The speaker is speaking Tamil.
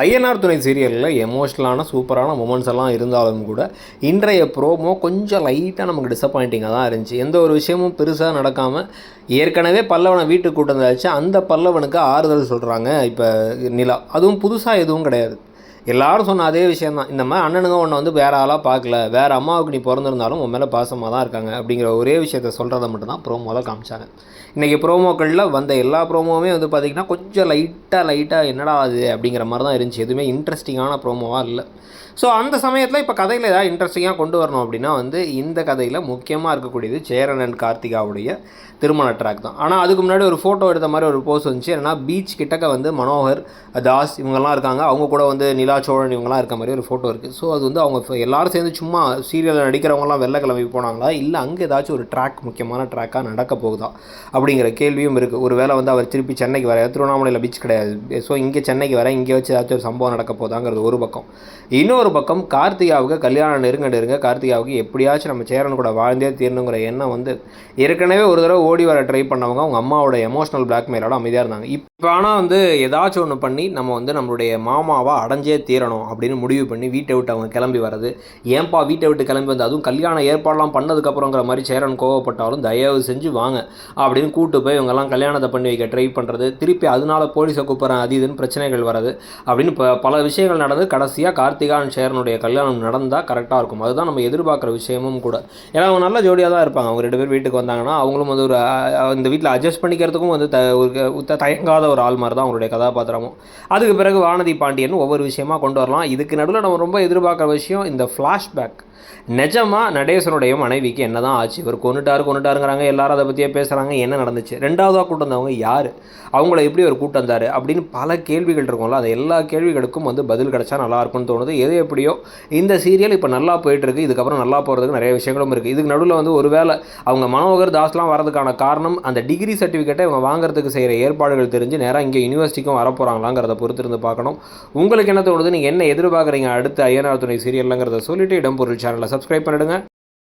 ஐஎன்ஆர் துணை சீரியலில் எமோஷ்னலான சூப்பரான மூமெண்ட்ஸ் எல்லாம் இருந்தாலும் கூட இன்றைய ப்ரோமோ கொஞ்சம் லைட்டாக நமக்கு டிசப்பாயிண்டிங்காக தான் இருந்துச்சு. எந்த ஒரு விஷயமும் பெருசாக நடக்காமல் ஏற்கனவே பல்லவனை வீட்டுக்கு கூட்டம் அந்த பல்லவனுக்கு ஆறுதல் சொல்கிறாங்க இப்போ நிலா. அதுவும் புதுசாக எதுவும் கிடையாது. எல்லாரும் சொன்ன அதே விஷயம்தான். இந்த மாதிரி அண்ணனுங்க உன்னை வந்து வேற ஆளாக பார்க்கல. வேறு அம்மாவுக்கு நீ பிறந்திருந்தாலும் உன் மேலே பாசமாக தான் இருக்காங்க அப்படிங்கிற ஒரே விஷயத்த சொல்கிறத மட்டும்தான் ப்ரோமோவில் காமிச்சாங்க. இன்றைக்கி ப்ரோமோக்களில் வந்த எல்லா ப்ரோமோவுமே வந்து பார்த்திங்கன்னா கொஞ்சம் லைட்டாக லைட்டாக என்னடா அது அப்படிங்கிற மாதிரி தான் இருந்துச்சு. எதுவுமே இன்ட்ரெஸ்டிங்கான ப்ரோமோவாக இல்லை. ஸோ அந்த சமயத்தில் இப்போ கதையில் ஏதாவது இன்ட்ரெஸ்டிங்காக கொண்டு வரணும் அப்படின்னா வந்து இந்த கதையில் முக்கியமாக இருக்கக்கூடியது சேரன் அண்ட் கார்த்திகாவுடைய திருமண ட்ராக் தான். ஆனால் அதுக்கு முன்னாடி ஒரு ஃபோட்டோ எடுத்த மாதிரி ஒரு போஸ் வந்துச்சு. ஏன்னா பீச் கிட்டக்க வந்து மனோகர் தாஸ் இவங்கெல்லாம் இருக்காங்க. அவங்க கூட வந்து நிலா சோழன் இவங்கெல்லாம் இருக்க மாதிரி ஒரு ஃபோட்டோ இருக்குது ஸோ அது வந்து அவங்க எல்லோரும் எல்லாரும் சேர்ந்து சும்மா சீரியலில் நடிக்கிறவங்கலாம் வெள்ளை கிளம்பி போனாங்களா? இல்லை அங்கே ஏதாச்சும் ஒரு ட்ராக் முக்கியமான ட்ராக்காக நடக்க போகுதா? அப்படிங்கிற கேள்வியும் இருக்குது ஒரு வேளை வந்து அவர் திருப்பி சென்னைக்கு வர திருவண்ணாமலையில் பீச் கிடையாது. ஸோ இங்கே சென்னைக்கு வர இங்கே வச்சு ஏதாச்சும் ஒரு சம்பவம் நடக்க போதாங்கிறது ஒரு பக்கம். இன்னொரு பக்கம் கார்த்திகாவுக்கு கல்யாணம் நெருங்க நெருங்க கார்த்திகாவுக்கு எப்படியாச்சும் நம்ம சேரன் கூட வாழ்ந்தே தீரணுங்கிற எண்ணம் வந்து ஏற்கனவே ஒரு தடவை ஓடி வர ட்ரை பண்ணவங்க அவங்க அம்மாவோட எமோஷனல் பிளாக்மெயிலோட அமைதியாக இருந்தாங்க. இப்போ ஆனால் வந்து ஏதாச்சும் ஒன்று பண்ணி நம்ம வந்து நம்மளுடைய மாமாவை அடைஞ்சே தீரணும் அப்படின்னு முடிவு பண்ணி வீட்டை விட்டு அவங்க கிளம்பி வர்றது. ஏன்பா வீட்டை விட்டு கிளம்பி வந்து? அதுவும் கல்யாண ஏற்பாடெலாம் பண்ணதுக்கப்புறங்கிற மாதிரி சேரன் கோவப்பட்டாலும் தயவு செஞ்சு வாங்க அப்படின்னு கூட்டு போய் இவங்கெல்லாம் கல்யாணத்தை பண்ணி வைக்க ட்ரை பண்ணுறது திருப்பி அதனால போலீஸை கூப்பிட்றேன் அது இதுன்னு பிரச்சனைகள் வர்றது. அப்படின்னு ப பல விஷயங்கள் நடந்து கடைசியாக கார்த்திகான் சேரனுடைய கல்யாணம் நடந்தால் கரெக்டாக இருக்கும். அதுதான் நம்ம எதிர்பார்க்குற விஷயமும் கூட. ஏன்னா அவங்க நல்ல ஜோடியாக தான் இருப்பாங்க. அவங்க ரெண்டு பேர் வீட்டுக்கு வந்தாங்கன்னா அவங்களும் வந்து ஒரு இந்த வீட்டில் அட்ஜஸ்ட் பண்ணிக்கிறதுக்கும் வந்து த ஒரு தயங்காத ஒரு ஆள் மாதிரி தான் அவங்களுடைய கதாபாத்திரமும். அதுக்கு பிறகு வானதி பாண்டியன் ஒவ்வொரு விஷயமும் விஷயமா கொண்டு வரலாம். இதுக்கு நடுவில் நம்ம ரொம்ப எதிர்பார்க்குற விஷயம் இந்த ஃப்ளாஷ்பேக் நிஜமாக நடேசனுடைய மனைவிக்கு என்ன தான் ஆச்சு? இவர் கொண்டுட்டாரு கொண்டுட்டாருங்கிறாங்க எல்லாரும் அதை பற்றியே பேசுகிறாங்க என்ன நடந்துச்சு? ரெண்டாவதாக கூட்டம் வந்தவங்க யார்? அவங்கள எப்படி ஒரு கூட்டம் வந்தார்? அப்படின்னு பல கேள்விகள் இருக்கும்ல. அது எல்லா கேள்விகளுக்கும் வந்து பதில் கிடைச்சா நல்லா இருக்கும்னு தோணுது. எது எப்படியோ இந்த சீரியல் இப்போ நல்லா போயிட்டுருக்கு. இதுக்கப்புறம் நல்லா போகிறதுக்கு நிறைய விஷயங்களும் இருக்குது இதுக்கு நடுவில் வந்து ஒரு வேளை அவங்க மனோகர் தாஸ்லாம் வரதுக்கான காரணம் அந்த டிகிரி சர்டிஃபிகேட்டை இவங்க வாங்குறதுக்கு செய்கிற ஏற்பாடுகள் தெரிஞ்சு நேராக இங்கே யூனிவர்சிட்டிக்கும் வரப்போகிறாங்களாங்கிறத பொறுத்து இருந்து பார்க்கணும். உங்களுக்கு என்ன தோணுது? நீங்கள் என்ன எதிர்பார்க்குறீங்க? அடுத்த ஐயனார் துணை சீரியலுங்கிறத சொல்லிட்டு இடம்பொருள் சேனலை சப்ஸ்கிரைப் பண்ணிடுங்க.